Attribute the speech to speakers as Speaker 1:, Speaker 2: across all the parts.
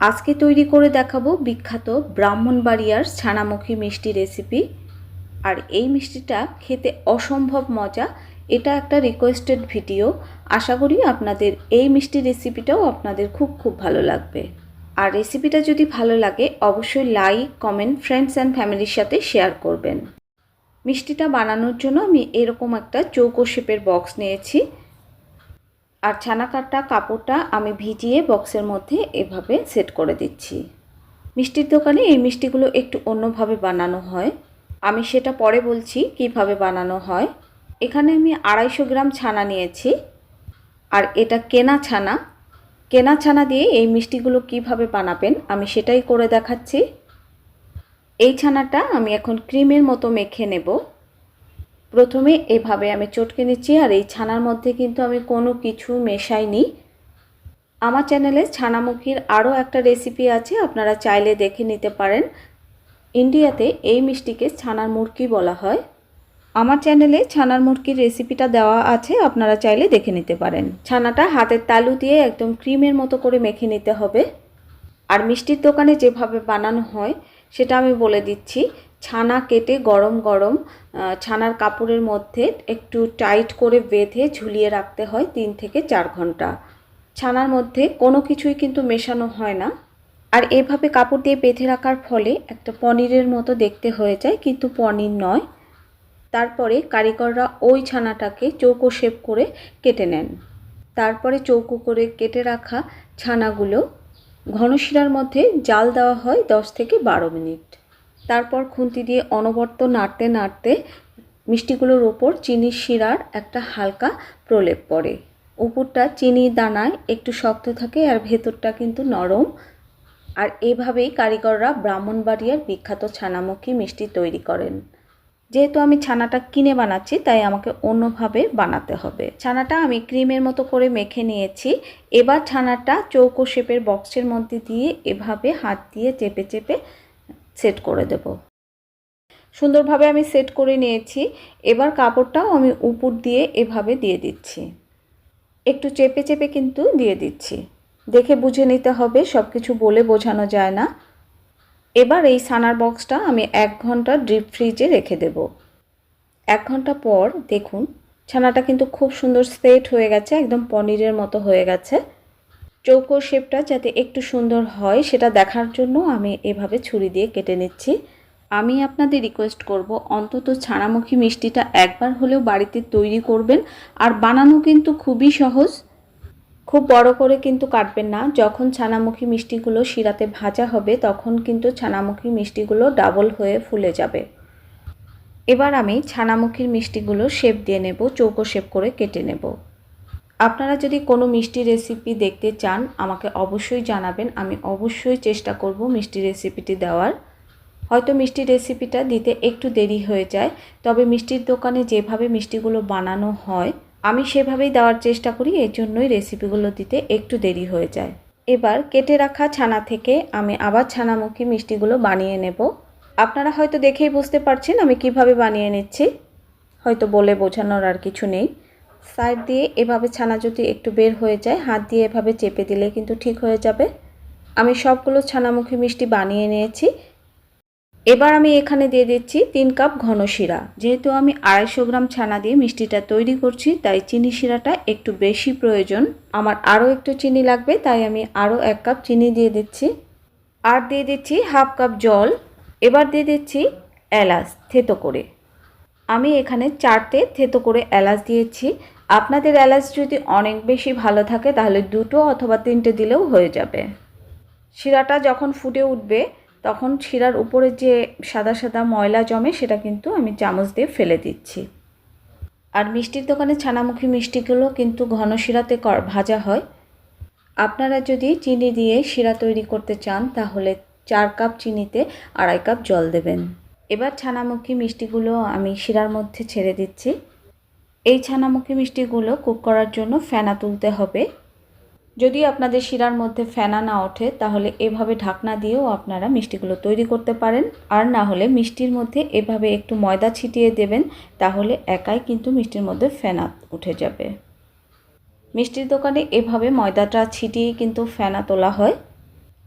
Speaker 1: আজকে তৈরি করে দেখাবো বিখ্যাত ব্রাহ্মণবাড়িয়ার ছানামুখী মিষ্টি রেসিপি। আর এই মিষ্টিটা খেতে অসম্ভব মজা। এটা একটা রিকোয়েস্টেড ভিডিও আশা করি আপনাদের এই মিষ্টি রেসিপিটাও আপনাদের খুব খুব ভালো লাগবে। আর রেসিপিটা যদি ভালো লাগে, অবশ্যই লাইক কমেন্ট ফ্রেন্ডস অ্যান্ড ফ্যামিলির সাথে শেয়ার করবেন। মিষ্টিটা বানানোর জন্য আমি এরকম একটা চৌকো শেপের বক্স নিয়েছি। আর ছানা কাটা কাপড়টা আমি ভিজিয়ে বক্সের মধ্যে এভাবে সেট করে দিচ্ছি। মিষ্টির দোকানে এই মিষ্টিগুলো একটু অন্যভাবে বানানো হয়। আমি সেটা পরে বলছি কীভাবে বানানো হয়। এখানে আমি আড়াইশো গ্রাম ছানা নিয়েছি। আর এটা কেনা ছানা। কেনা ছানা দিয়ে এই মিষ্টিগুলো কীভাবে বানাবেন আমি সেটাই করে দেখাচ্ছি। এই ছানাটা আমি এখন ক্রিমের মতো মেখে নেব। প্রথমে এভাবে আমি চটকে নিচ্ছি আর এই ছানার মধ্যে কিন্তু আমি কোনো কিছু মেশাইনি। আমার চ্যানেলে ছানামুখীর আরও একটা রেসিপি আছে, আপনারা চাইলে দেখে নিতে পারেন। ইন্ডিয়াতে এই মিষ্টিকে ছানার মুরকি বলা হয়। আমার চ্যানেলে ছানার মুরকির রেসিপিটা দেওয়া আছে, আপনারা চাইলে দেখে নিতে পারেন। ছানাটা হাতের তালু দিয়ে একদম ক্রিমের মতো করে মেখে নিতে হবে। আর মিষ্টির দোকানে যেভাবে বানানো হয় সেটা আমি বলে দিচ্ছি। ছানা কেটে গরম গরম ছানার কাপড়ের মধ্যে একটু টাইট করে বেঁধে ঝুলিয়ে রাখতে হয় তিন থেকে চার ঘণ্টা। ছানার মধ্যে কোনো কিছুই কিন্তু মেশানো হয় না। আর এভাবে কাপড় দিয়ে বেঁধে রাখার ফলে একটা পনিরের মতো দেখতে হয়ে যায়, কিন্তু পনির নয়। তারপরে কারিগররা ওই ছানাটাকে চৌকো শেপ করে কেটে নেন। তারপরে চৌকো করে কেটে রাখা ছানাগুলো ঘনশিরার মধ্যে জাল দেওয়া হয় দশ থেকে বারো মিনিট। তারপর খুন্তি দিয়ে অনবর্ত নাড়তে নাড়তে মিষ্টিগুলোর ওপর চিনির শিরার একটা হালকা প্রলেপ পড়ে। উপরটা চিনির দানায় একটু শক্ত থাকে আর ভেতরটা কিন্তু নরম। আর এভাবেই কারিগররা ব্রাহ্মণবাড়িয়ার বিখ্যাত ছানামুখী মিষ্টি তৈরি করেন। যেহেতু আমি ছানাটা কিনে বানাচ্ছি, তাই আমাকে অন্যভাবে বানাতে হবে। ছানাটা আমি ক্রিমের মতো করে মেখে নিয়েছি। এবার ছানাটা চৌকো শেপের বক্সের মধ্যে দিয়ে এভাবে হাত দিয়ে চেপে চেপে সেট করে দেব। সুন্দরভাবে আমি সেট করে নিয়েছি। এবার কাপড়টাও আমি উপর দিয়ে এভাবে দিয়ে দিচ্ছি। একটু চেপে চেপে কিন্তু দিয়ে দিচ্ছি। দেখে বুঝে নিতে হবে সব কিছু বলে বোঝানো যায় না। এবার এই সানার বক্সটা আমি এক ঘণ্টা ডিপ ফ্রিজে রেখে দেব। এক ঘণ্টা পর দেখুন, ছানাটা কিন্তু খুব সুন্দর সেট হয়ে গেছে, একদম পনিরের মতো হয়ে গেছে। চৌকো শেপটা যাতে একটু সুন্দর হয়, সেটা দেখার জন্য আমি এভাবে ছুরি দিয়ে কেটে নিচ্ছি। আমি আপনাদের রিকোয়েস্ট করব, অন্তত ছানামুখী মিষ্টিটা একবার হলেও বাড়িতে তৈরি করবেন, আর বানানো কিন্তু খুবই সহজ। খুব বড় করে কিন্তু কাটবেন না। যখন ছানামুখী মিষ্টিগুলো শিরাতে ভাজা হবে, তখন কিন্তু ছানামুখী মিষ্টিগুলো ডাবল হয়ে ফুলে যাবে। এবার আমি ছানামুখীর মিষ্টিগুলো শেপ দিয়ে নেব, চৌকো শেপ করে কেটে নেব। আপনারা যদি কোনো মিষ্টি রেসিপি দেখতে চান, আমাকে অবশ্যই জানাবেন। আমি অবশ্যই চেষ্টা করব মিষ্টি রেসিপিটি দেওয়ার। হয়তো মিষ্টি রেসিপিটা দিতে একটু দেরি হয়ে যায়, তবে মিষ্টির দোকানে যেভাবে মিষ্টিগুলো বানানো হয় আমি সেভাবেই দেওয়ার চেষ্টা করি এর জন্যই রেসিপিগুলো দিতে একটু দেরি হয়ে যায়। এবার কেটে রাখা ছানা থেকে আমি আবার ছানামুখী মিষ্টিগুলো বানিয়ে নেব। আপনারা হয়তো দেখেই বুঝতে পারছেন আমি কীভাবে বানিয়ে নিচ্ছি। হয়তো বলে বোঝানোর আর কিছু নেই। সাইড দিয়ে এভাবে ছানা যদি একটু বের হয়ে যায়, হাত দিয়ে এভাবে চেপে দিলে কিন্তু ঠিক হয়ে যাবে। আমি সবগুলো ছানামুখী মিষ্টি বানিয়ে নিয়েছি। এবার আমি এখানে দিয়ে দিচ্ছি তিন কাপ ঘন শিরা। যেহেতু আমি আড়াইশো গ্রাম ছানা দিয়ে মিষ্টিটা তৈরি করছি, তাই চিনি শিরাটা একটু বেশি প্রয়োজন। আমার আরও একটু চিনি লাগবে, তাই আমি আরও এক কাপ চিনি দিয়ে দিচ্ছি। আর দিয়ে দিচ্ছি হাফ কাপ জল। এবার দিয়ে দিচ্ছি এলাচ, থেতো করে। আমি এখানে চারটে থেতো করে এলাচ দিয়েছি। আপনাদের এলাচ যদি অনেক বেশি ভালো থাকে, তাহলে দুটো অথবা তিনটে দিলেও হয়ে যাবে। শিরাটা যখন ফুটে উঠবে তখন শিরার উপরে যে সাদা সাদা ময়লা জমে, সেটা কিন্তু আমি চামচ দিয়ে ফেলে দিচ্ছি। আর মিষ্টির দোকানে ছানামুখী মিষ্টিগুলো কিন্তু ঘন শিরাতে ভাজা হয়। আপনারা যদি চিনি দিয়ে শিরা তৈরি করতে চান, তাহলে চার কাপ চিনিতে আড়াই কাপ জল দেবেন। এবার ছানামুখী মিষ্টিগুলো আমি শিরার মধ্যে ছেড়ে দিচ্ছি। এই ছানামুখী মিষ্টিগুলো কুক করার জন্য ফেনা তুলতে হবে। যদি আপনাদের শিরার মধ্যে ফেনা না ওঠে, তাহলে এভাবে ঢাকনা দিয়েও আপনারা মিষ্টিগুলো তৈরি করতে পারেন। আর না হলে মিষ্টির মধ্যে এভাবে একটু ময়দা ছিটিয়ে দেবেন, তাহলে একাই কিন্তু মিষ্টির মধ্যে ফেনা উঠে যাবে। মিষ্টির দোকানে এভাবে ময়দাটা ছিটিয়ে কিন্তু ফেনা তোলা হয়।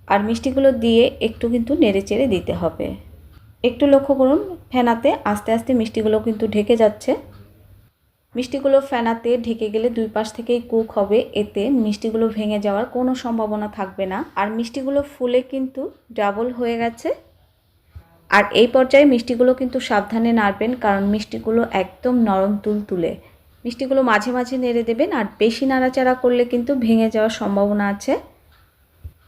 Speaker 1: আর মিষ্টিগুলো দিয়ে একটু কিন্তু নেড়ে চেড়ে দিতে হবে। একটু লক্ষ্য করুন, ফেনাতে আস্তে আস্তে মিষ্টিগুলো কিন্তু ঢেকে যাচ্ছে। মিষ্টিগুলো ফেনাতে ঢেকে গেলে দুই পাশ থেকেই কুক হবে। এতে মিষ্টিগুলো ভেঙে যাওয়ার কোনো সম্ভাবনা থাকবে না। আর মিষ্টিগুলো ফুলে কিন্তু ডাবল হয়ে গেছে। আর এই পর্যায়ে মিষ্টিগুলো কিন্তু সাবধানে নাড়বেন, কারণ মিষ্টিগুলো একদম নরম তুল তুলে মিষ্টিগুলো মাঝে মাঝে নেড়ে দেবেন, আর বেশি নাড়াচাড়া করলে কিন্তু ভেঙে যাওয়ার সম্ভাবনা আছে।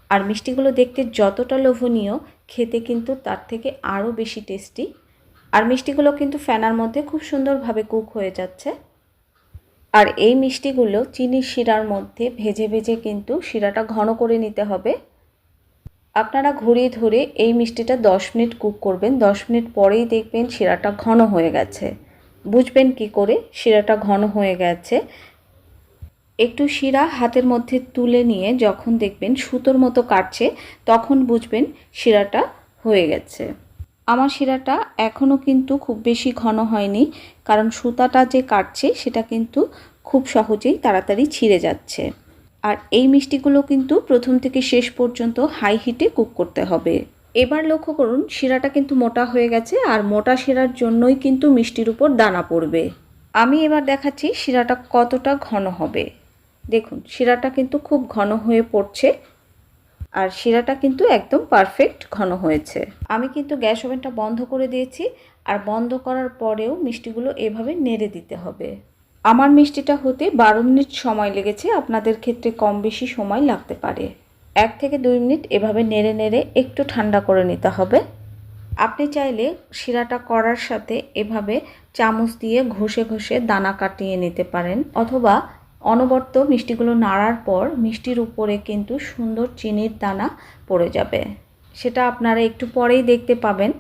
Speaker 1: আর মিষ্টিগুলো দেখতে যতটা লোভনীয়, খেতে কিন্তু তার থেকে আরও বেশি টেস্টি। আর মিষ্টিগুলো কিন্তু ফ্যানার মধ্যে খুব সুন্দরভাবে কুক হয়ে যাচ্ছে। আর এই মিষ্টিগুলো চিনির শিরার মধ্যে ভেজে ভেজে কিন্তু শিরাটা ঘন করে নিতে হবে। আপনারা ঘুরিয়ে ধরে এই মিষ্টিটা দশ মিনিট কুক করবেন। দশ মিনিট পরেই দেখবেন শিরাটা ঘন হয়ে গেছে। বুঝবেন কি করে? শিরাটা ঘন হয়ে গেছে। একটু শিরা হাতের মধ্যে তুলে নিয়ে যখন দেখবেন সুতোর মতো কাটছে, তখন বুঝবেন শিরাটা হয়ে গেছে। আমার শিরাটা এখনও কিন্তু খুব বেশি ঘন হয়নি, কারণ সুতাটা যে কাটছে সেটা কিন্তু খুব সহজেই তাড়াতাড়ি ছিঁড়ে যাচ্ছে। আর এই মিষ্টিগুলো কিন্তু প্রথম থেকে শেষ পর্যন্ত হাই হিটে কুক করতে হবে। এবার লক্ষ্য করুন, শিরাটা কিন্তু মোটা হয়ে গেছে আর মোটা শিরার জন্যই কিন্তু মিষ্টির উপর দানা পড়বে। আমি এবার দেখাচ্ছি শিরাটা কতটা ঘন হবে। দেখুন, শিরাটা কিন্তু খুব ঘন হয়ে পড়ছে। আর শিরাটা কিন্তু একদম পারফেক্ট ঘন হয়েছে। আমি কিন্তু গ্যাস ওভেনটা বন্ধ করে দিয়েছি, আর বন্ধ করার পরেও মিষ্টিগুলো এভাবে নেড়ে দিতে হবে। আমার মিষ্টিটা হতে বারো মিনিট সময় লেগেছে, আপনাদের ক্ষেত্রে কম বেশি সময় লাগতে পারে। এক থেকে দুই মিনিট এভাবে নেড়ে নেড়ে একটু ঠান্ডা করে নিতে হবে। আপনি চাইলে শিরাটা করার সাথে এভাবে চামচ দিয়ে ঘষে ঘষে দানা কাটিয়ে নিতে পারেন, অথবা অনবর্ত মিষ্টিগুলো নাড়ার পর মিষ্টির উপরে কিন্তু সুন্দর চিনির দানা পড়ে যাবে। সেটা আপনারা একটু পরেই দেখতে পাবেন।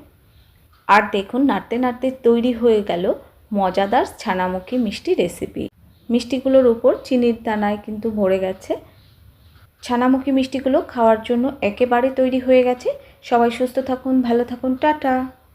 Speaker 1: আর দেখুন, নাড়তে নাড়তে তৈরি হয়ে গেল মজাদার ছানামুখী মিষ্টি রেসিপি। মিষ্টিগুলোর উপর চিনির দানায় কিন্তু ভরে গেছে। ছানামুখী মিষ্টিগুলো খাওয়ার জন্য একেবারে তৈরি হয়ে গেছে। সবাই সুস্থ থাকুন, ভালো থাকুন, টাটা!